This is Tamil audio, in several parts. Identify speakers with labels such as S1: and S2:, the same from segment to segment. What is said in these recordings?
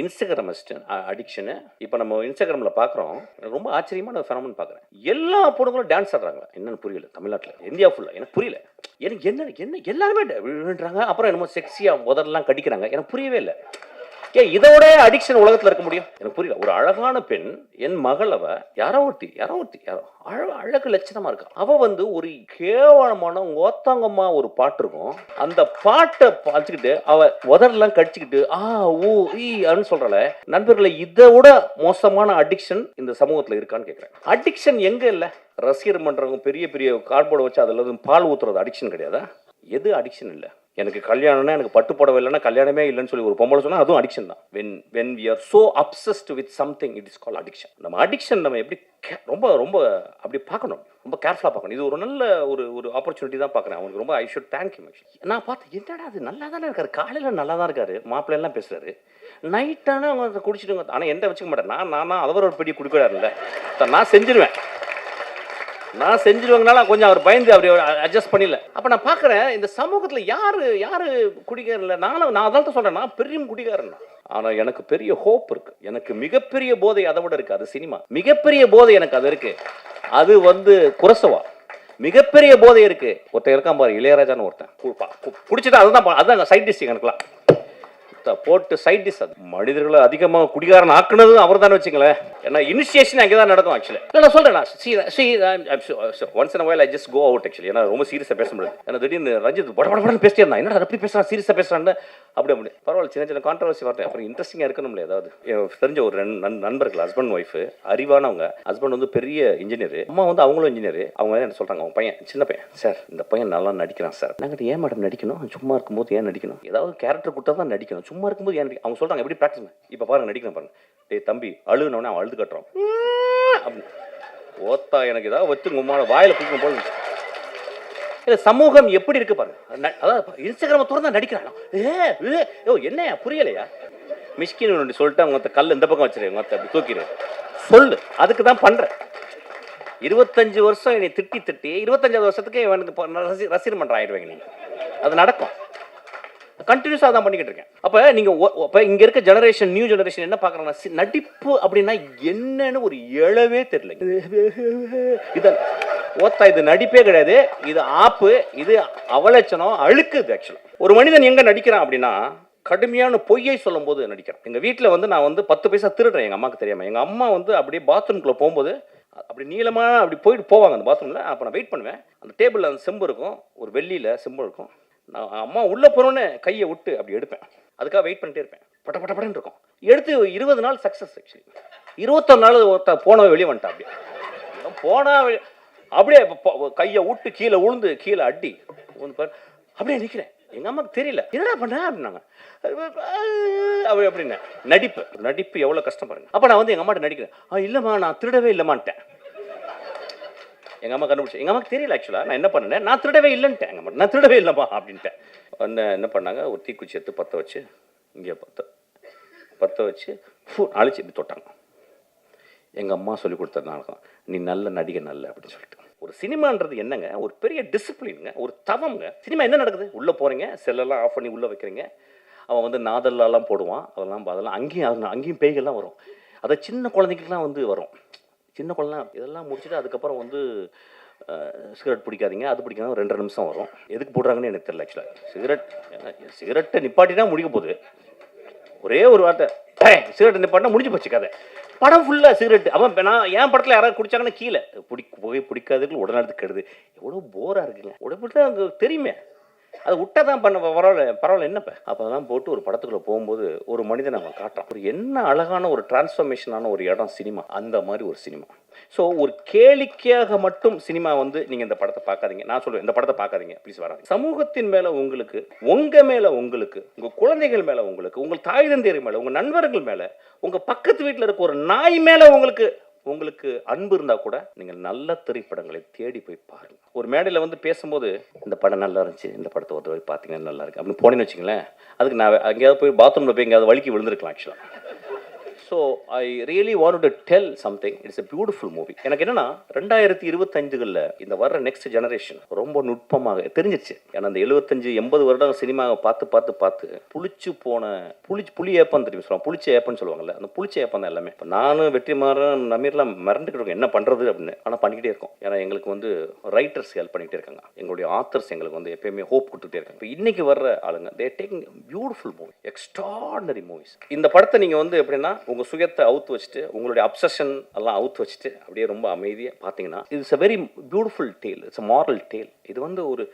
S1: இன்ஸ்டாகிராம் அடிக்ஷனு இப்போ நம்ம இன்ஸ்டாகிராமில் பார்க்குறோம் ரொம்ப ஆச்சரியமான ஒரு ஃபெனமன் பார்க்குறேன் எல்லா பொண்ணுங்களும் டான்ஸ் ஆடுறாங்க என்னன்னு புரியல தமிழ்நாட்டில். இந்தியா ஃபுல்லாக எனக்கு புரியல. எனக்கு என்ன என்ன எல்லாருமே விழுன்றாங்க அப்புறம் என்னமோ செக்ஸியாக முதல்லாம் கடிக்கிறாங்க. எனக்கு புரியவே இல்லை. ஏன் இதோட அடிக்ஷன் உலகத்தில் இருக்க முடியும்? எனக்கு புரியல. ஒரு அழகான பெண் என் மகளவ யாரோ ஒருத்தி யாரோ ஒருத்தி யாரோ அழ அழகு லட்சணமா இருக்கா. அவ வந்து ஒரு கேவலமான ஓத்தாங்கம்மா ஒரு பாட்டு இருக்கும். அந்த பாட்டை பார்த்துக்கிட்டு அவ உதரெல்லாம் கடிச்சுக்கிட்டு ஆ ஊ ஈ அப்படின்னு சொல்றல. நண்பர்களை இதை விட மோசமான அடிக்ஷன் இந்த சமூகத்தில் இருக்கான்னு கேட்குறேன் அடிக்ஷன் எங்க இல்லை? ரசிகர் மன்றவங்க பெரிய பெரிய கார்ட்போர்டு வச்சு அதில் பால் ஊத்துறது அடிக்ஷன் கிடையாதா? எது அடிக்ஷன் இல்லை? எனக்கு கல்யாணம்னா எனக்கு பட்டு புடவை இல்லைன்னா கல்யாணமே இல்லைன்னு சொல்லி ஒரு பொம்பளை சொன்னால் அதுவும் அடிக்ஷன் தான். When when we are so obsessed with something it is call addiction நம்ம அடிக்ஷன் நம்ம எப்படி ரொம்ப ரொம்ப அப்படி பார்க்கணும். ரொம்ப கேர்ஃபுல்லாக பார்க்கணும். இது ஒரு நல்ல ஒரு ஒரு ஆப்பர்ச்சுனிட்டி தான் பார்க்குறேன். அவனுக்கு ரொம்ப ஐ ஷுட் தேங்க் யூ நான் பார்த்தேன் என்னடா அது? நல்லா தானே இருக்காரு. காலையில் நல்லா தான் இருக்காரு. மாப்பிள்ளைலாம் பேசுகிறாரு நைட்டான அவங்க அதை ஆனால் எந்த வச்சுக்க மாட்டேன் நான் நான் அவர் ஒரு பெரிய குடிக்கிறாருல்ல. நான் செஞ்சிருவேன். நான் செஞ்சிருவாங்கனால கொஞ்சம் அவர் பயந்து அப்படி அட்ஜஸ்ட் பண்ணல. அப்போ நான் பார்க்குறேன் இந்த சமூகத்தில் யார் யார் இல்லை? நானும் நான் அதான் தான் சொல்கிறேன் நான் பெரிய குடிகாரன். ஆனால் எனக்கு பெரிய ஹோப் இருக்கு. எனக்கு மிகப்பெரிய போதை அதை விட இருக்கு. அது சினிமா. மிகப்பெரிய போதை எனக்கு அது இருக்கு. அது வந்து குரசவா. மிகப்பெரிய போதை இருக்கு. ஒருத்தன் இருக்கான் பாரு இளையராஜான்னு ஒருத்தன். கு- குடிச்சிட்டு அதுதான் அதுதான் சைட் டிஷ் எனக்குலாம் போட்டு சைட் டிஷ் அது. மனிதர்களை அதிகமாக குடிகாரன் ஆக்குனது அவர் தானே வச்சுங்களேன். ஏன்னா இனிஷியேஷன் அங்கே தான் நடக்கும் ஆக்சுவலி இல்லை நான் சொல்கிறேன் நான் see see once and while I just go out actually ஏன்னா ரொம்ப சீரியஸாக பேச முடியாது. ஏன்னா திடீர்னு ரஞ்சித் பட பட படன்னு பேசிட்டே இருந்தான். என்னடா அப்படி பேசுகிறான் சீரியஸாக பேசுகிறான்னு அப்படி அப்படி. பரவாயில்ல சின்ன சின்ன கான்ட்ரவர்சி வார்த்தை அப்புறம் இன்ட்ரெஸ்டிங்காக இருக்கணும்ல ஏதாவது? தெரிஞ்ச ஒரு ரெண்டு நண்பர்கள் ஹஸ்பண்ட் ஒய்ஃப் அறிவானவங்க. ஹஸ்பண்ட் வந்து பெரிய இன்ஜினியர் அம்மா வந்து அவங்களும் இன்ஜினியர் அவங்க என்ன சொல்கிறாங்க அவங்க பையன் சின்ன பையன். சார் இந்த பையன் நல்லா நடிக்கிறான் சார். நாங்கள் ஏன் மேடம் நடிக்கணும்? சும்மா இருக்கும்போது ஏன் நடிக்கணும்? ஏதாவது கேரக்டர் கொடுத்தா தான் நடிக்கணும். சும்மா இருக்கும்போது எனக்கு அவங்க சொல்கிறாங்க எப்படி ப்ராக்டிஸ் இப்போ பாருங்க நடிக்கிறேன் பாருங்க. டேய் தம்பி அழுகுனவனே அவன் அழுது கட்டுறான். அப்படின்னு. ஓத்தா எனக்கு ஏதாவது வச்சு உமான வாயில் பிடிக்கும் போல இல்லை சமூகம் எப்படி இருக்கு பாருங்க. அதாவது இன்ஸ்டாகிராமை திறந்தா நடிக்கிறானா? ஏ ஓ யோ என்னையா? புரியலையா? மிஷ்கின் ஒன்று சொல்லிட்டு அவங்க கல் இந்த பக்கம் வச்சிரு அவங்க அப்படி தூக்கிடு சொல்லு அதுக்கு தான் பண்ணுறேன் இருபத்தஞ்சு வருஷம் என்னை திட்டி திட்டி இருபத்தஞ்சாவது வருஷத்துக்கு இவனுக்கு ரசி ரசிகர் மன்றம் ஆயிடுவாங்க நீங்கள் அது நடக்கும். கண்டினியூஸாக தான் பண்ணிக்கிட்டு இருக்கேன். அப்போ நீங்கள் இப்போ இங்கே இருக்க ஜெனரேஷன் நியூ ஜெனரேஷன் என்ன பார்க்குறாங்கன்னா நடிப்பு அப்படின்னா என்னன்னு ஒரு எழவே தெரியல. இது ஓத்தா இது நடிப்பே கிடையாது. இது ஆப்பு இது அவலட்சணம் அழுக்குது ஆக்சுவலாக ஒரு மனிதன் எங்கே நடிக்கிறான் அப்படின்னா கடுமையான பொய்யை சொல்லும்போது நடிக்கிறேன். எங்கள் வீட்டில் வந்து நான் வந்து பத்து பைசா திருடுறேன் எங்கள் அம்மாவுக்கு தெரியாமல் எங்கள் அம்மா வந்து அப்படியே பாத்ரூம்குள்ளே போகும்போது அப்படி நீளமாக அப்படி போயிட்டு போவாங்க அந்த பாத்ரூமில் அப்போ நான் வெயிட் பண்ணுவேன். அந்த டேபிளில் அந்த செம்பு இருக்கும் ஒரு வெள்ளியில் செம்பு இருக்கும். நான் அம்மா உள்ளே போனோன்னே கையை விட்டு அப்படி எடுப்பேன். அதுக்காக வெயிட் பண்ணிட்டே இருப்பேன். பட்ட பட்ட படன்னு இருக்கும். எடுத்து இருபது நாள் சக்ஸஸ் ஆக்சுவலி இருபத்தொரு நாள் ஒருத்த போனவன் வெளியே வந்துட்டான் அப்படியே. போனா அப்படியே கையை விட்டு கீழே உளுந்து கீழே அடி. அப்படியே நிற்கிறேன் எங்கள் அம்மாவுக்கு தெரியல. என்னடா பண்ண அப்படின்னாங்க. அப்படி அப்படின்னு நடிப்பு. நடிப்பு எவ்வளோ கஷ்டம் பாருங்க. அப்போ நான் வந்து எங்கள் அம்மாட்ட நடிக்கிறேன். ஆ இல்லைம்மா நான் திருடவே இல்லைம்மான்ட்டேன். எங்கள் அம்மா கண்டுபிடிச்சி எங்கள் அம்மாக்கு தெரியல ஆக்சுவலாக நான் என்ன பண்ணேன்? நான் திருடவே இல்லைன்ட்டேன். எங்கள் அம்மா நான் திருடவே இல்லைம்மா அப்படின்ட்டேன். என்ன என்ன பண்ணாங்க? ஒரு தீக்குச்சி எடுத்து பற்ற வச்சு இங்கே பற்ற பற்ற வச்சு ஃபூ அழிச்சு இப்படி தொட்டாங்க. எங்கள் அம்மா சொல்லி கொடுத்ததுனால நீ நல்ல நடிகை நல்ல அப்படின்னு சொல்லிட்டு. ஒரு சினிமான்றது என்னங்க? ஒரு பெரிய டிசிப்ளினுங்க ஒரு தவம்ங்க. சினிமா என்ன நடக்குது? உள்ளே போகிறீங்க செல்லெல்லாம் ஆஃப் பண்ணி உள்ளே வைக்கிறீங்க. அவன் வந்து நாதல்லாம் போடுவான் அதெல்லாம் அதெல்லாம் அங்கேயும் அது- அங்கேயும் பேய்கள்லாம் வரும். அதை சின்ன குழந்தைங்களுக்குலாம் வந்து வரும். சின்ன குழந்தை இதெல்லாம் முடிச்சுட்டு அதுக்கப்புறம் வந்து சிகரெட் பிடிக்காதீங்க. அது பிடிக்காத ரெண்டரை நிமிஷம் வரும். எதுக்கு போடுறாங்கன்னு எனக்கு தெரியல ஆக்சுவலாக சிகரெட் சிகரெட்டை நிப்பாட்டினா முடிக்க போகுது. ஒரே ஒரு வார்த்தை சிகரெட் நிப்பாட்டினா முடிஞ்சு போச்சு கதை. படம் ஃபுல்லாக சிகரெட் அவன் நான் என் படத்தில் யாராவது குடிச்சாங்கன்னா கீழே பிடி புகை பிடிக்காதவர்கள் உடனே கெடுது. எவ்வளோ போராக இருக்குங்க. உடம்பு அங்கே தெரியுமே. அதை விட்டா தான் பண்ண பரவாயில்ல பரவாயில்ல என்னப்ப? அப்போ அதெல்லாம் போட்டு ஒரு படத்துக்குள்ளே போகும்போது ஒரு மனிதனை அவன் காட்டுறான். ஒரு என்ன அழகான ஒரு டிரான்ஸ்ஃபர்மேஷனான ஒரு இடம் சினிமா. அந்த மாதிரி ஒரு சினிமா. ஸோ ஒரு கேளிக்கையாக மட்டும் சினிமா வந்து நீங்கள் இந்த படத்தை பார்க்காதீங்க. நான் சொல்லுவேன் இந்த படத்தை பார்க்காதீங்க. ப்ளீஸ் வராது சமூகத்தின் மேலே உங்களுக்கு உங்கள் மேலே உங்களுக்கு உங்கள் குழந்தைகள் மேலே உங்களுக்கு உங்கள் தாய் தந்தையர் மேலே உங்கள் நண்பர்கள் மேலே உங்கள் பக்கத்து வீட்டில் இருக்க ஒரு நாய் மேலே உங்களுக்கு உங்களுக்கு அன்பு இருந்தால் கூட நீங்கள் நல்ல திரைப்படங்களை தேடி போய் பாருங்க. ஒரு மேடையில் வந்து பேசும்போது இந்த படம் நல்லா இருந்துச்சு இந்த படத்தை ஒருத்தர் தடவை பார்த்தீங்கன்னா நல்லா இருக்கு. அப்படின்னு போனேன்னு வச்சுங்களேன் அதுக்கு நான் எங்கேயாவது போய் பாத்ரூமில் போய் எங்கேயாவது வலிக்கு விழுந்திருக்கலாம் ஆக்சுவலாக so I really want to tell something it's a beautiful movie எனக்கு என்னன்னா ரெண்டாயிரத்தி இருபத்தஞ்சுகளில் இந்த வர்ற நெக்ஸ்ட் ஜெனரேஷன் ரொம்ப நுட்பமாக தெரிஞ்சிச்சு ஏன்னா அந்த எழுபத்தஞ்சு எண்பது வருடம் சினிமாவை பார்த்து பார்த்து பார்த்து புளிச்சு போன புளிச்சு புளி ஏப்பம் தெரியும்? சொல்லுவாங்க. புளிச்ச ஏப்பம்னு சொல்லுவாங்கல்ல அந்த புளிச்ச ஏப்பம் தான் எல்லாமே. இப்போ நானும் வெற்றி மாறன் நமீர்லாம் மறந்துக்கிட்டு இருக்கோம். என்ன பண்ணுறது அப்படின்னு. ஆனால் பண்ணிக்கிட்டே இருக்கோம். ஏன்னா எங்களுக்கு வந்து ரைட்டர்ஸ் ஹெல்ப் பண்ணிக்கிட்டே இருக்காங்க. எங்களுடைய ஆத்தர்ஸ் எங்களுக்கு வந்து எப்பயுமே ஹோப் கொடுத்துட்டே இருக்காங்க. இப்போ இன்னைக்கு வர்ற ஆளுங்க they talking beautiful movie extraordinary movies இந்த படத்தை நீங்கள் வந்து எப்படின்னா உங்கள் சுயத்தை அவுத்து வச்சுட்டு உங்களுடைய அப்சஷன் எல்லாம் அவுத்து வச்சுட்டு அப்படியே ரொம்ப அமைதியாக பார்த்தீங்கன்னா it's a very beautiful tale it's a moral tale இது வந்து ஒரு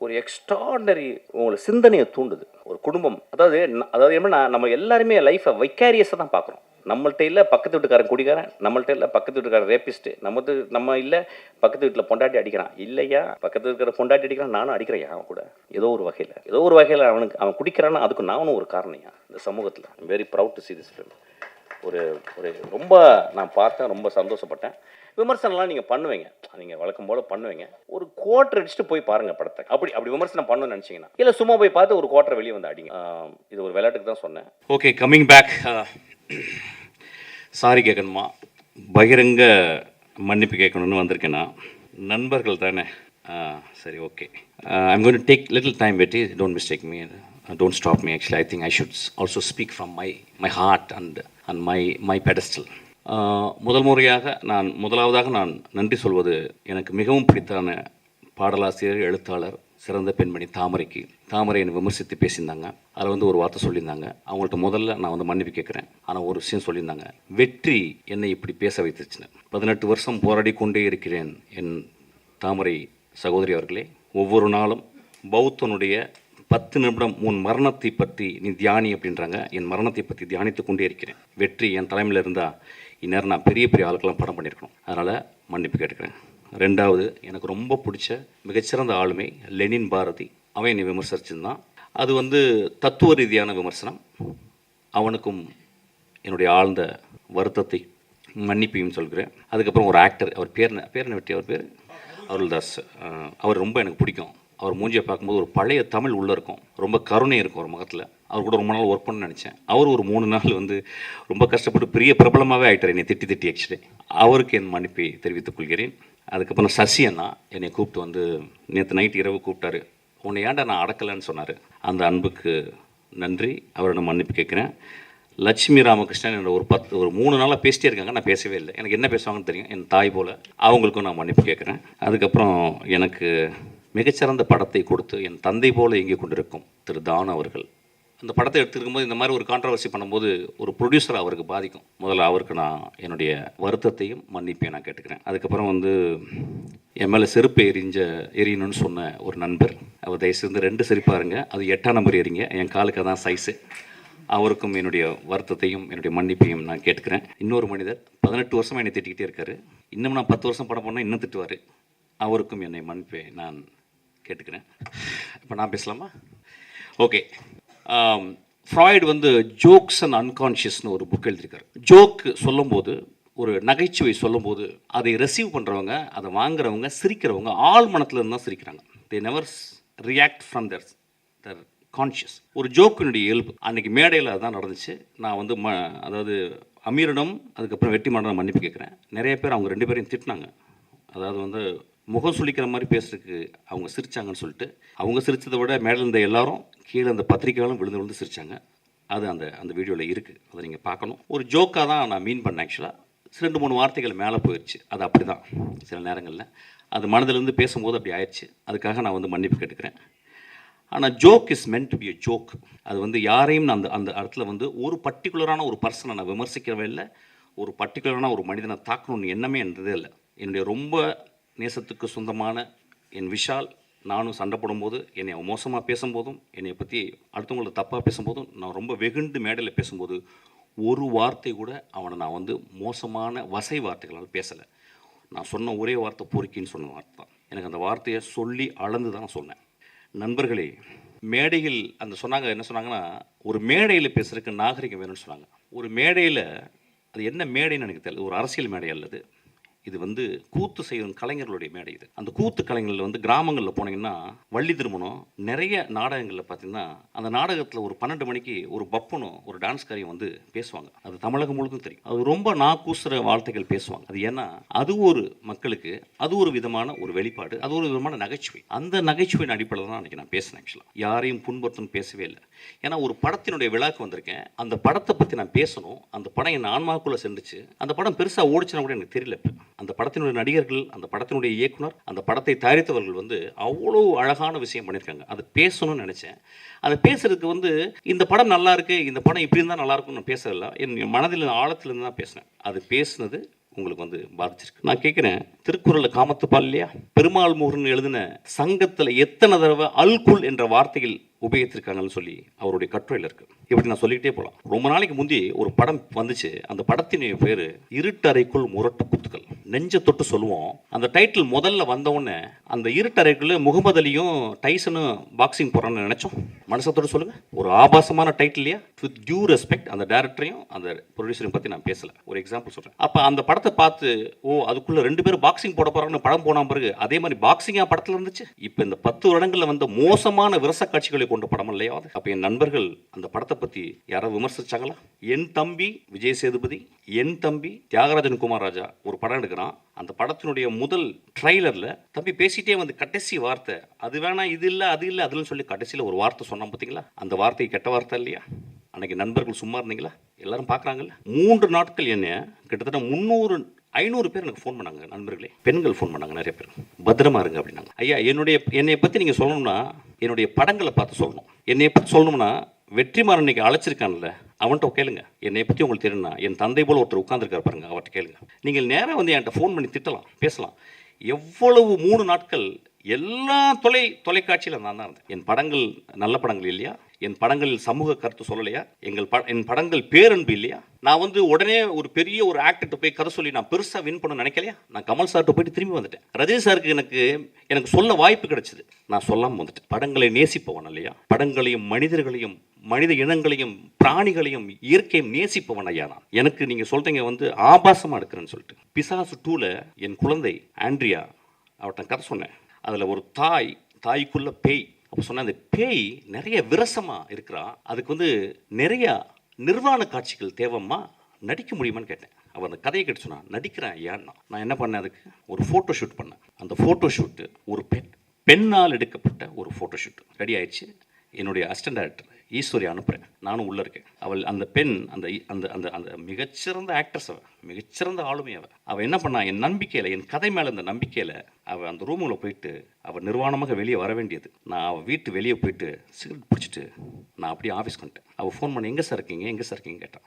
S1: ஒரு எக்ஸ்ட்ராடனரி உங்களை சிந்தனையை தூண்டுது. ஒரு குடும்பம் அதாவது அதாவது என்னன்னா நம்ம எல்லாருமே லைஃப்பை வைக்காரியஸாக தான் பார்க்குறோம். நம்மள்ட்ட இல்லை பக்கத்து வீட்டுக்காரன் குடிக்காரன் நம்மள்ட்ட இல்லை பக்கத்து வீட்டுக்காரன் ரேப்பிஸ்ட்டு நம்ம நம்ம இல்லை பக்கத்து வீட்டில் பொண்டாட்டி அடிக்கிறான். இல்லையா? பக்கத்து இருக்கிற பொண்டாட்டி அடிக்கிறான் நானும் அடிக்கிறேன் அவன் கூட. ஏதோ ஒரு வகையில். ஏதோ ஒரு வகையில் அவனுக்கு அவன் குடிக்கிறான்னா அதுக்கு நானும் ஒரு காரணம் இந்த சமூகத்தில். Very proud to see this film ஒரு ஒரு ரொம்ப நான் பார்த்தேன் ரொம்ப சந்தோஷப்பட்டேன். விமர்சனம்லாம் நீங்கள் பண்ணுவீங்க. நீங்கள் வழக்கம் போல் பண்ணுவீங்க. ஒரு குவார்டர் அடிச்சுட்டு போய் பாருங்கள் படத்தை. அப்படி அப்படி விமர்சனம் பண்ணணும்னு நினச்சிங்கன்னா இல்லை சும்மா போய் பார்த்து ஒரு குவார்டர் வெளியே வந்து அடிங்க. இது ஒரு விளையாட்டுக்கு தான் சொன்னேன்.
S2: ஓகே கம்மிங் பேக் சாரி கேட்கணுமா பகிரங்க மன்னிப்பு கேட்கணும்னு வந்திருக்கேன்னா நண்பர்கள் தானே. சரி okay I'm going take little time வெட்டி don't mistake me don't stop me actually I think I should also speak from my my heart and and my my pedestal முதல் முறையாக நான் முதலாவதாக நான் நன்றி சொல்வது எனக்கு மிகவும் பிடித்தான பாடலாசிரியர் எழுத்தாளர் சிறந்த பெண்மணி தாமரைக்கு. தாமரை என்னை விமர்சித்து பேசியிருந்தாங்க. அதில் வந்து ஒரு வார்த்தை சொல்லியிருந்தாங்க. அவங்கள்ட்ட முதல்ல நான் வந்து மன்னிப்பு கேட்குறேன். ஆனால் ஒரு விஷயம் சொல்லியிருந்தாங்க. வெற்றி என்னை இப்படி பேச வைத்துச்சுன்னு. பதினெட்டு வருஷம் போராடி கொண்டே இருக்கிறேன் என் தாமரை சகோதரி அவர்களே. ஒவ்வொரு நாளும் பௌத்தனுடைய பத்து நிமிடம் உன் மரணத்தை பற்றி நீ தியானி அப்படின்றாங்க. என் மரணத்தை பற்றி தியானித்து கொண்டே இருக்கிறேன். வெற்றி என் தலைமையில் இருந்தால் இந்நேரம் நான் பெரிய பெரிய ஆளுக்கெல்லாம் படம் பண்ணியிருக்கணும். அதனால் மன்னிப்பு கேட்டுக்கிறேன். ரெண்டாவது எனக்கு ரொம்ப பிடிச்ச மிகச்சிறந்த ஆளுமை லெனின் பாரதி. அவன் என்னை விமர்சிச்சிருந்தான். அது வந்து தத்துவ ரீதியான விமர்சனம். அவனுக்கும் என்னுடைய ஆழ்ந்த வருத்தத்தை மன்னிப்பையும் சொல்கிறேன். அதுக்கப்புறம் ஒரு ஆக்டர் அவர் பேர் பேர் வெட்டி அவர் பேர்? அருள்தாஸ். அவர் ரொம்ப எனக்கு பிடிக்கும். அவர் மூஞ்சியை பார்க்கும்போது ஒரு பழைய தமிழ் உள்ளே இருக்கும். ரொம்ப கருணை இருக்கும் ஒரு முகத்தில். அவர் கூட ரொம்ப நாள் ஒர்க் பண்ண நினச்சேன். அவர் ஒரு மூணு நாள் வந்து ரொம்ப கஷ்டப்பட்டு பெரிய பிரபலமாகவே ஆயிட்டார் என்னை திட்டி திட்டி ஆக்சுவலி அவருக்கு என் மன்னிப்பை தெரிவித்துக் கொள்கிறேன். அதுக்கப்புறம் சசி அண்ணா என்னை கூப்பிட்டு வந்து நேற்று நைட் இரவு கூப்பிட்டாரு. உன்னை ஏன்டா நான் அடக்கலைன்னு சொன்னார்? அந்த அன்புக்கு நன்றி. அவரிடம் மன்னிப்பு கேட்குறேன். லட்சுமி ராமகிருஷ்ணன் என்னோட ஒரு பத்து ஒரு மூணு நாளாக பேசிட்டே இருக்காங்க. நான் பேசவே இல்லை. எனக்கு என்ன பேசுவாங்கன்னு தெரியும். என் தாய் போல் அவங்களுக்கும் நான் மன்னிப்பு கேட்குறேன். அதுக்கப்புறம் எனக்கு மிகச்சிறந்த படத்தை கொடுத்து என் தந்தை போல இயங்கிக் கொண்டிருக்கும் திரு தான் அவர்கள். அந்த படத்தை எடுத்துருக்கும்போது இந்த மாதிரி ஒரு கான்ட்ரவர்சி பண்ணும்போது ஒரு ப்ரொடியூசர் அவருக்கு பாதிக்கும். முதல்ல அவருக்கு நான் என்னுடைய வருத்தத்தையும் மன்னிப்பையும் நான் கேட்டுக்கிறேன். அதுக்கப்புறம் வந்து என் மேலே செருப்பு எரிஞ்ச எரியணும்னு சொன்ன ஒரு நண்பர் அவர் தயவுசெய்து ரெண்டு செருப்பாருங்க அது எட்டாம் நம்பர் எரிங்க. என் காலுக்கு அதான் சைஸு அவருக்கும் என்னுடைய வருத்தத்தையும் என்னுடைய மன்னிப்பையும் நான் கேட்டுக்கிறேன். இன்னொரு மனிதர் பதினெட்டு வருஷமாக என்னை திட்டிக்கிட்டே இருக்காரு. இன்னும் நான் பத்து வருஷம் படம் பண்ணால் இன்னும் திட்டுவார். அவருக்கும் என்னை மன்னிப்பை நான் கேட்டுக்கிறேன். இப்போ நான் பேசலாமா? ஓகே ஃப்ராய்டு வந்து ஜோக்ஸ் அண்ட் அன்கான்ஷியஸ்னு ஒரு புக் எழுதியிருக்காரு. ஜோக்கு சொல்லும்போது ஒரு நகைச்சுவை சொல்லும்போது அதை ரிசீவ் பண்ணுறவங்க அதை வாங்குறவங்க சிரிக்கிறவங்க ஆள் மனத்தில் இருந்தால் தான் சிரிக்கிறாங்க. They never react from their their conscious ஒரு ஜோக்கினுடைய இயல்பு. அன்றைக்கி மேடையில் அதுதான் நடந்துச்சு. நான் வந்து ம அதாவது அமீரிடம் அதுக்கப்புறம் வெற்றி மாடம் மன்னிப்பு கேட்குறேன். நிறைய பேர் அவங்க ரெண்டு பேரையும் திட்டினாங்க. அதாவது வந்து முகம் சுளிக்கிற மாதிரி பேசுறதுக்கு அவங்க சிரிச்சாங்கன்னு சொல்லிட்டு அவங்க சிரித்ததை விட மேலே இருந்த எல்லாரும் கீழே அந்த பத்திரிக்கையாலும் விழுந்து விழுந்து சிரிச்சாங்க. அது அந்த அந்த வீடியோவில் இருக்குது அதை நீங்கள் பார்க்கணும். ஒரு ஜோக்காக தான் நான் மீன் பண்ணேன் ஆக்சுவலாக ரெண்டு மூணு வார்த்தைகள் மேலே போயிடுச்சு அது அப்படி தான் சில நேரங்களில். அது மனதிலேருந்து பேசும்போது அப்படி ஆயிடுச்சு அதுக்காக நான் வந்து மன்னிப்பு கேட்டுக்கிறேன். ஆனால் joke is meant to be a joke அது வந்து யாரையும் நான் அந்த அந்த இடத்துல வந்து ஒரு பர்டிகுலரான ஒரு பர்சனை நான் விமர்சிக்கவே இல்லை. ஒரு பர்டிகுலரான ஒரு மனிதனை தாக்கணும்னு எண்ணமே என்றதே இல்லை. என்னுடைய ரொம்ப நேசத்துக்கு சொந்தமான என் விஷால் நானும் சண்டை போடும்போது என்னை அவன் மோசமாக பேசும்போதும் என்னை பற்றி அடுத்தவங்களை தப்பாக பேசும்போதும் நான் ரொம்ப வெகுண்டு மேடையில் பேசும்போது ஒரு வார்த்தை கூட அவனை நான் வந்து மோசமான வசை வார்த்தைகளால் பேசலை. நான் சொன்ன ஒரே வார்த்தை பொறுக்கின்னு சொன்ன வார்த்தை தான். எனக்கு அந்த வார்த்தையை சொல்லி அளந்து தான் சொன்னேன். நண்பர்களே மேடையில் அந்த சொன்னாங்க என்ன சொன்னாங்கன்னா ஒரு மேடையில் பேசுகிறதுக்கு நாகரிகம் வேணும்னு சொன்னாங்க. ஒரு மேடையில் அது என்ன மேடைன்னு எனக்கு தெரியல. ஒரு அரசியல் மேடை அல்லது இது வந்து கூத்து செய்யும் கலைஞர்களுடைய மேடை இது. அந்த கூத்து கலைஞர்கள் வந்து கிராமங்களில் போனீங்கன்னா வள்ளி திருமணம் நிறைய நாடகங்களில் பார்த்தீங்கன்னா அந்த நாடகத்தில் ஒரு பன்னெண்டு மணிக்கு ஒரு பப்பனும் ஒரு டான்ஸ்காரியும் வந்து பேசுவாங்க. அது தமிழகம் முழுக்கும் தெரியும். அது ரொம்ப நாக்கூசுற வார்த்தைகள் பேசுவாங்க. அது ஏன்னா அது ஒரு மக்களுக்கு அது ஒரு விதமான ஒரு வெளிப்பாடு அது ஒரு விதமான நகைச்சுவை. அந்த நகைச்சுவையின் அடிப்படையில் தான் அன்றைக்கி நான் பேசினேன் ஆக்சுவலாக யாரையும் புண்படுத்தணும் பேசவே இல்லை. ஏன்னா ஒரு படத்தினுடைய விழாக்கு வந்திருக்கேன். அந்த படத்தை பற்றி நான் பேசணும். அந்த படம் என் ஆன்மாக்குள்ளே சென்றுச்சு. அந்த படம் பெருசாக ஓடிச்சுனா கூட எனக்கு தெரியல இப்போ. அந்த படத்தினுடைய நடிகர்கள் அந்த படத்தினுடைய இயக்குனர் அந்த படத்தை தயாரித்தவர்கள் வந்து அவ்வளோ அழகான விஷயம் பண்ணியிருக்காங்க. அதை பேசணும்னு நினச்சேன். அதை பேசுறதுக்கு வந்து இந்த படம் நல்லா இருக்கு இந்த படம் இப்படி இருந்தால் நல்லா இருக்கும்னு நான் பேசல என் மனதில் ஆழத்துலேருந்து தான் பேசினேன். அது பேசுனது உங்களுக்கு வந்து பாதிச்சிருக்கு. நான் கேட்குறேன் திருக்குறளில் காமத்துப்பால் இல்லையா? பெருமாள் முருகன் எழுதின சங்கத்தில் எத்தனை தடவை அல்குல் என்ற வார்த்தைகள் உபயோகத்திற்கானு சொல்லி அவருடைய கட்டுரையில் இருக்கு. இப்படி நான் சொல்லிக்கிட்டே போகலாம் ரொம்ப நாளைக்கு முந்தி ஒரு படம் வந்துச்சு. அந்த படத்தின் பேர் இருட்டறைக்குள் முரட்டு குத்துக்கள். நெஞ்ச தொட்டு சொல்லுவோம். அந்த டைட்டில் முதல்ல வந்தவுடனே அந்த இருட்டறைக்குள்ள முகமது அலியும் டைசனும் பாக்ஸிங் போகிறான்னு நினச்சோம். மனசத்தோடு சொல்லுங்கள் ஒரு ஆபாசமான டைட்டில் இல்லையா? வித் டியூ ரெஸ்பெக்ட் அந்த டேரக்டரையும் அந்த ப்ரொடியூசரையும் பற்றி நான் பேசலை. ஒரு எக்ஸாம்பிள் சொல்கிறேன் அப்போ அந்த படத்தை பார்த்து ஓ அதுக்குள்ளே ரெண்டு பேரும் பாக்ஸிங் போட போறாங்கன்னு படம் போன பிறகு அதே மாதிரி பாக்ஸிங்காக படத்தில் இருந்துச்சு? இப்போ இந்த பத்து வருடங்களில் வந்த மோசமான விரச காட்சிகளை கொண்ட படம் இல்லையா அது அப்ப என் நண்பர்கள் அந்த படத்தை பத்தி யாராவது விமர்சிச்சாங்களா? என் தம்பி விஜய் சேதுபதி என் தம்பி தியாகராஜன் குமார் ராஜா ஒரு படம் எடுக்கிறான். அந்த படத்தினுடைய முதல் ட்ரைலர்ல தம்பி பேசிட்டே வந்து கடைசி வார்த்தை அது வேணா இது இல்லை அது இல்லை அதுன்னு சொல்லி கடைசியில் ஒரு வார்த்தை சொன்னான் பார்த்தீங்களா அந்த வார்த்தை கெட்ட வார்த்தை இல்லையா? அன்னைக்கு நண்பர்கள் சும்மா இருந்தீங்களா? எல்லாரும் பார்க்குறாங்கல்ல மூன்று நாட்கள் என்ன கிட்டத்தட்ட முந்நூறு ஐநூறு பேர் எனக்கு ஃபோன் பண்ணாங்க நண்பர்களே. பெண்கள் ஃபோன் பண்ணாங்க நிறைய பேர். பத்திரமா இருங்க அப்படின்னாங்க. ஐயா என்னுடைய என்னை பற்றி நீங்கள் சொல்லணும்னா என்னுடைய படங்களை பார்த்து சொல்லணும். என்னை பற்றி சொல்லணும்னா வெற்றிமாறன் இன்னைக்கு அழைச்சிருக்கான்ல அவன்கிட்ட கேளுங்க. என்னை பற்றி உங்களுக்கு தெரியும்னா என் தந்தை போல் ஒருத்தர் உட்காந்துருக்காரு பாருங்க அவர்கிட்ட கேளுங்க. நீங்கள் நேராக வந்து என்கிட்ட ஃபோன் பண்ணி திட்டலாம் பேசலாம். எவ்வளவு மூணு நாட்கள் எல்லா தொலை தொலைக்காட்சியில் நான் தான் இருந்தேன். என் படங்கள் நல்ல படங்கள் இல்லையா? என் படங்களில் சமூக கருத்து சொல்லலையா? எங்கள் ப என் படங்கள் பேரன்பு இல்லையா? நான் வந்து உடனே ஒரு பெரிய ஒரு ஆக்டர்கிட்ட போய் கதை சொல்லி நான் பெருசாக வின் பண்ண நினைக்கலையா? நான் கமல் சார்கிட்ட போயிட்டு திரும்பி வந்துட்டேன். ரஜினி சாருக்கு எனக்கு எனக்கு சொல்ல வாய்ப்பு கிடைச்சிது. நான் சொல்லாமல் வந்துட்டேன். படங்களை நேசிப்பவன் இல்லையா? படங்களையும் மனிதர்களையும் மனித இனங்களையும் பிராணிகளையும் இயற்கையும் நேசிப்பவன் ஐயா நான். எனக்கு நீங்கள் சொல்கிறீங்க வந்து ஆபாசமாக எடுக்கிறேன்னு சொல்லிட்டு. பிசாசு டூவில் என் குழந்தை ஆண்ட்ரியா அவர்கிட்ட கதை சொன்னேன். அதில் ஒரு தாய் தாய்க்குள்ள பேய் அப்போ சொன்ன அந்த பேய் நிறைய விரசமாக இருக்கிறா அதுக்கு வந்து நிறையா நிர்வாண காட்சிகள் தேவம்மா? நடிக்க முடியுமான்னு கேட்டேன். அவர் அந்த கதையை கேட்டு சொன்னான் நடிக்கிறேன் ஏன்னா நான் என்ன பண்ணேன் அதுக்கு? ஒரு ஃபோட்டோ ஷூட் பண்ணேன். அந்த ஃபோட்டோ ஷூட்டு ஒரு பெண் பெண்ணால் எடுக்கப்பட்ட ஒரு ஃபோட்டோ ஷூட் ரெடி ஆயிடுச்சு. என்னுடைய அசிஸ்டன்ட் டேரக்டர் ஈஸ்வரி அனுப்புகிறேன் நானும் உள்ளே இருக்கேன். அவள் அந்த பெண் அந்த அந்த அந்த அந்த மிகச்சிறந்த ஆக்ட்ரஸ் அவள் மிகச்சிறந்த ஆளுமை அவள் அவள் என்ன பண்ணா என் நம்பிக்கையில் என் கதை மேலே இந்த நம்பிக்கையில் அவள் அந்த ரூமில் போயிட்டு அவள் நிர்வாணமாக வெளியே வர வேண்டியது. நான் அவள் வீட்டு வெளியே போயிட்டு சிகரெட் பிடிச்சிட்டு நான் அப்படியே ஆஃபீஸ்க்கு வந்துட்டேன். அவள் ஃபோன் பண்ணி எங்கே சார் இருக்கீங்க? எங்கே சார் இருக்கீங்க கேட்டான்.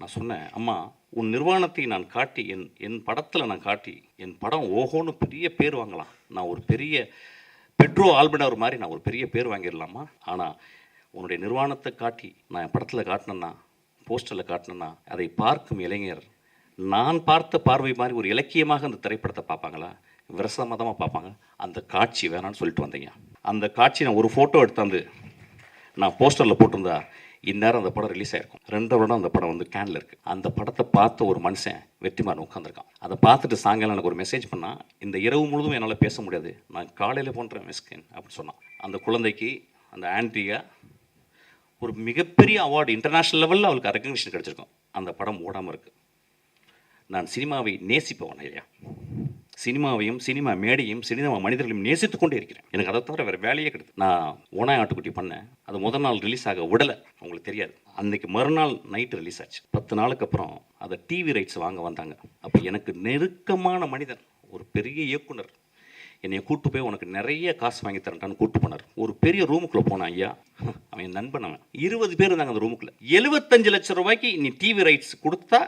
S2: நான் சொன்னேன் அம்மா உன் நிர்வாணத்தை நான் காட்டி என் என் படத்தில் நான் காட்டி என் படம் ஓஹோன்னு பெரிய பேர் வாங்கலாம். நான் ஒரு பெரிய பெட்ரோ ஆல்பனர் மாதிரி நான் ஒரு பெரிய பேர் வாங்கிடலாமா? ஆனால் உன்னுடைய நிர்வாணத்தை காட்டி நான் என் படத்தில் காட்டினேன்னா போஸ்டரில் காட்டினேன்னா அதை பார்க்கும் இளைஞர் நான் பார்த்த பார்வை மாதிரி ஒரு இலக்கியமாக அந்த திரைப்படத்தை பார்ப்பாங்களா? விரசமதமாக பார்ப்பாங்க. அந்த காட்சி வேணான்னு சொல்லிட்டு வந்தீங்க. அந்த காட்சி நான் ஒரு ஃபோட்டோ எடுத்தாந்து நான் போஸ்டரில் போட்டிருந்தா இந்நேரம் அந்த படம் ரிலீஸ் ஆயிருக்கும். ரெண்டு வருடம் அந்த படம் வந்து கேனில் இருக்குது அந்த படத்தை பார்த்த ஒரு மனுஷன் வெற்றிமாறன் உட்காந்துருக்கான் அதை பார்த்துட்டு சாயங்காலம் எனக்கு ஒரு மெசேஜ் பண்ணால் இந்த இரவு முழுதும் என்னால் பேச முடியாது. நான் காலையில் போன்றேன் மிஸ்கின் அப்படின்னு சொன்னான். அந்த குழந்தைக்கு அந்த ஆண்ட்ரியா ஒரு மிகப்பெரிய அவார்டு இன்டர்நேஷ்னல் லெவலில் அவளுக்கு ரெக்கக்னிஷன் கிடச்சிருக்கும். அந்த படம் ஓடாமல் இருக்குது நான் சினிமாவை நேசிப்பவன் ஐயா. சினிமாவையும் சினிமா மேடையும் சினிமா மனிதர்களையும் நேசித்துக் கொண்டே இருக்கிறேன். எனக்கு அதை தவிர வேறு வேலையே கிடையாது. நான் ஓனாய் ஆட்டுக்குட்டி பண்ணேன். அது முதல் நாள் ரிலீஸ் ஆக விடலை. அவங்களுக்கு தெரியாது. அன்னைக்கு மறுநாள் நைட்டு ரிலீஸ் ஆச்சு. பத்து நாளுக்கு அப்புறம் அதை டிவி ரைட்ஸ் வாங்க வந்தாங்க. அப்போ எனக்கு நெருக்கமான மனிதன் ஒரு பெரிய இயக்குனர் என்னை கூட்டு போய் உனக்கு நிறைய காசு வாங்கி தரேன்டான்னு கூட்டு போனார். ஒரு பெரிய ரூமுக்குள்ளே போனான் ஐயா. அவன் நண்பன் அவன். இருபது பேர் இருந்தாங்க அந்த ரூமுக்குள்ள எழுபத்தஞ்சு லட்சம் ரூபாய்க்கு நீ டிவி ரைட்ஸ் கொடுத்தா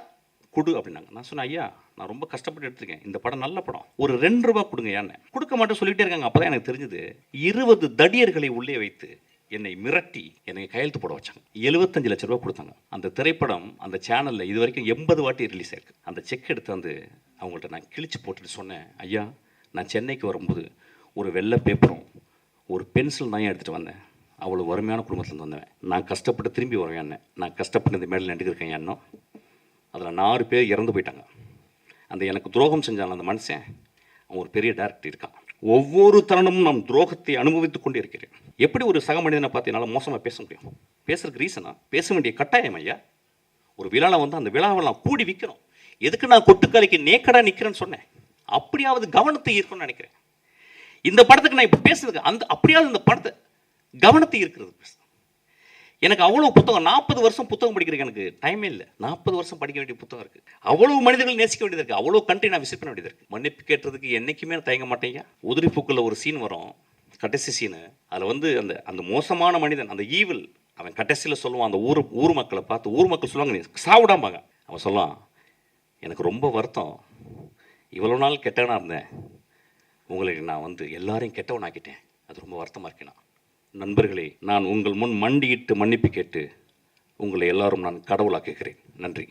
S2: கொடு அப்படின்னாங்க. நான் சொன்னேன் ஐயா நான் ரொம்ப கஷ்டப்பட்டு எடுத்திருக்கேன். இந்த படம் நல்ல படம். ஒரு ரெண்டு ரூபா கொடுங்க ஏன்னு கொடுக்க மாட்டேன் சொல்லிட்டே இருக்காங்க. அப்போ தான் எனக்கு தெரிஞ்சது இருபது தடியர்களை உள்ளே வைத்து என்னை மிரட்டி என்னை கையெழுத்து போட வச்சாங்க. எழுபத்தஞ்சு லட்ச ரூபா கொடுத்தாங்க. அந்த திரைப்படம் அந்த சேனலில் இது வரைக்கும் எண்பது வாட்டி ரிலீஸ் ஆயிருக்கு. அந்த செக் எடுத்து வந்து அவங்கள்ட்ட நான் கிழிச்சு போட்டுட்டு சொன்னேன் ஐயா நான் சென்னைக்கு வரும்போது ஒரு வெள்ளை பேப்பரும் ஒரு பென்சில் தான் எடுத்துகிட்டு வந்தேன். அவ்வளோ வறுமையான குடும்பத்துலேருந்து வந்தவன். நான் கஷ்டப்பட்டு திரும்பி வருவேன். நான் கஷ்டப்பட்டு இந்த மேடையில் நடிக்கிறேன் என்ன அதில் நாலு பேர் இறந்து போயிட்டாங்க. அந்த எனக்கு துரோகம் செஞ்சான் அந்த மனுஷன். அவன் ஒரு பெரிய டேரக்டர் இருக்கான். ஒவ்வொரு தருணமும் நாம் துரோகத்தை அனுபவித்துக் கொண்டே இருக்கிறேன். எப்படி ஒரு சக மனிதனை பார்த்து என்னால் மோசமாக பேச முடியும்? பேசுறதுக்கு ரீசனா பேச வேண்டிய கட்டாயம் ஐயா. ஒரு விழாவில் வந்து அந்த விழாவை நான் கூடி விற்கணும் எதுக்கு நான் கொட்டுக்காலிக்கு நேக்கடாக நிற்கிறேன்னு சொன்னேன்? அப்படியாவது கவனத்தை ஈர்க்கணும்னு நினைக்கிறேன். இந்த படத்துக்கு நான் இப்போ பேசுறதுக்கு அந்த அப்படியாவது இந்த படத்தை கவனத்தை ஈர்க்கிறது பேசுறேன். எனக்கு அவ்வளோ புத்தகம் நாற்பது வருஷம் புத்தகம் படிக்கிறதுக்கு எனக்கு டைமே இல்லை. நாற்பது வருஷம் படிக்க வேண்டிய புத்தகம் இருக்குது அவ்வளோ மனிதர்கள் நேசிக்க வேண்டியது இருக்குது அவ்வளோ கண்ட்ரி நான் விசிட் பண்ண வேண்டியது இருக்குது மன்னிப்பு கேட்டதுக்கு என்றைக்குமே நான் தயங்க மாட்டேங்க உதிரி பூக்கில் ஒரு சீன் வரும். கடைசி சீனு அதில் வந்து அந்த அந்த மோசமான மனிதன் அந்த ஈவில் அவன் கடைசியில் சொல்லுவான் அந்த ஊர் ஊர் மக்களை பார்த்து ஊர் மக்கள் சொல்லுவாங்க நீ சாவிடாம்பாங்க அவன் சொல்லான் எனக்கு ரொம்ப வருத்தம். இவ்வளோ நாள் கெட்டவனாக இருந்தேன். உங்களை நான் வந்து எல்லாரையும் கெட்டவனாக்கிட்டேன். அது ரொம்ப வருத்தமாக இருக்கேன் நான் நண்பர்களே நான் உங்கள் முன் மண்டியிட்டு மன்னிப்பு கேட்டு உங்களை எல்லாரும் நான் கடவுளாக்குகிறேன் நன்றி.